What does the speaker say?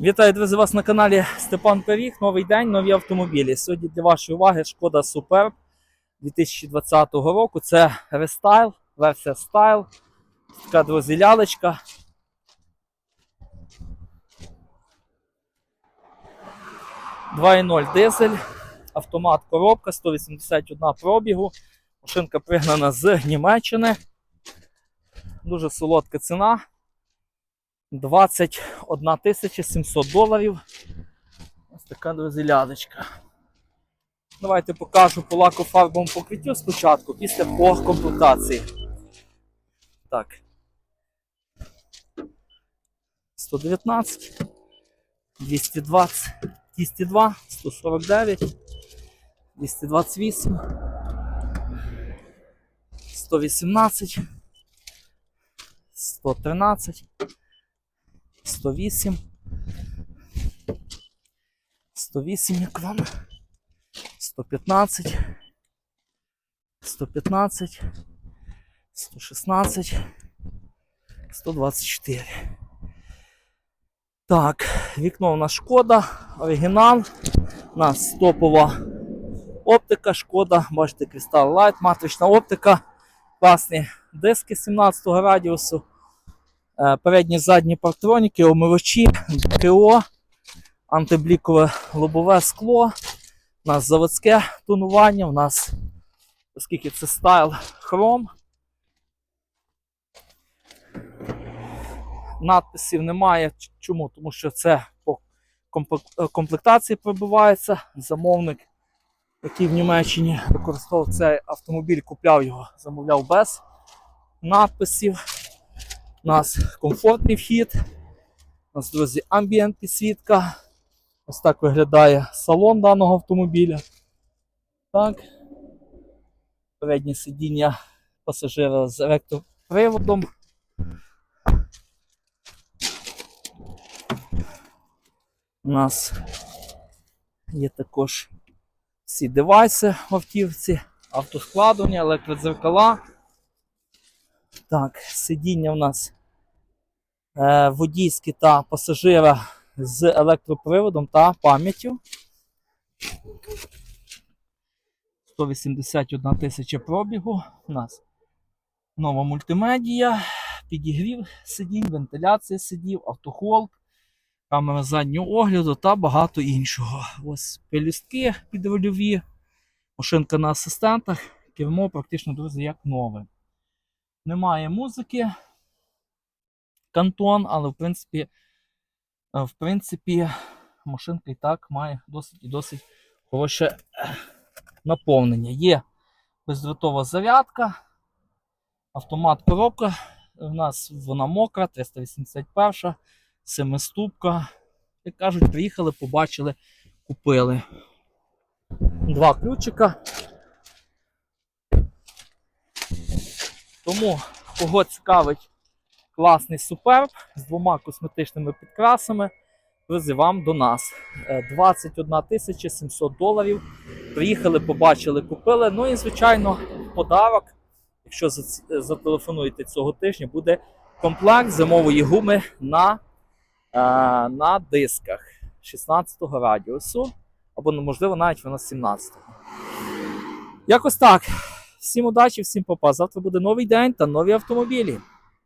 Вітаю, друзі, вас на каналі Степан Пиріг. Новий день, нові автомобілі. Сьогодні для вашої уваги шкода Superb 2020 року. Це рестайл, версія стайл. Така друзі, лялечка. «2.0 дизель, автомат коробка, 181 пробігу. Машинка пригнана з Німеччини. Дуже солодка ціна. 21 тисяча 700 доларів. Ось така друзі лядочка. Давайте покажу по лакофарбовому покриттю спочатку, після по комплектації. Так. 119, 220, 202, 149, 228, 118, 113. 108. 108 як вам. 115. 115. 116. 124. Так, вікно у нас шкода, оригінал. У нас топова оптика, шкода, бачите, Crystal Light, матрична оптика, класні диски 17 радіусу. Е, Передні задні партроніки, омивачі, КО, антиблікове лобове скло. У нас заводське тонування, у нас, оскільки це стайл хром. Надписів немає. Чому? Тому що це по е, комплектації пробивається. Замовник, який в Німеччині використовував цей автомобіль, купляв його, замовляв без надписів. У нас комфортний вхід. У нас, друзі, амбієнт підсвітка. Ось так виглядає салон даного автомобіля. Так. Переднє сидіння пасажира з електроприводом. У нас є також всі девайси в автівці, автоскладування, електродзеркала. Так, сидіння у нас е, водійське та пасажира з електроприводом та пам'яттю. 181 тисяча пробігу. У нас нова мультимедія, підігрів сидінь, вентиляція сидів, автохолд, камера заднього огляду та багато іншого. Ось пелюстки підрульові, машинка на асистентах, кермо практично, друзі, як нове. Немає музики. Кантон, але в принципі, е, в принципі, машинка і так має досить і досить хороше е, наповнення. Є бездротова зарядка, автомат коробка. У нас вона мокра, 381, семиступка. Як кажуть, приїхали, побачили, купили. Два ключика. Тому, кого цікавить класний суперб з двома косметичними підкрасами, друзі, вам до нас. Е, 21 тисяча 700 доларів. Приїхали, побачили, купили. Ну і, звичайно, подарок, якщо зателефонуєте цього тижня, буде комплект зимової гуми на, е, на дисках 16-го радіусу, або, ну, можливо, навіть вона 17-го. Якось так. Всім удачі, всім попа. Завтра буде новий день та нові автомобілі.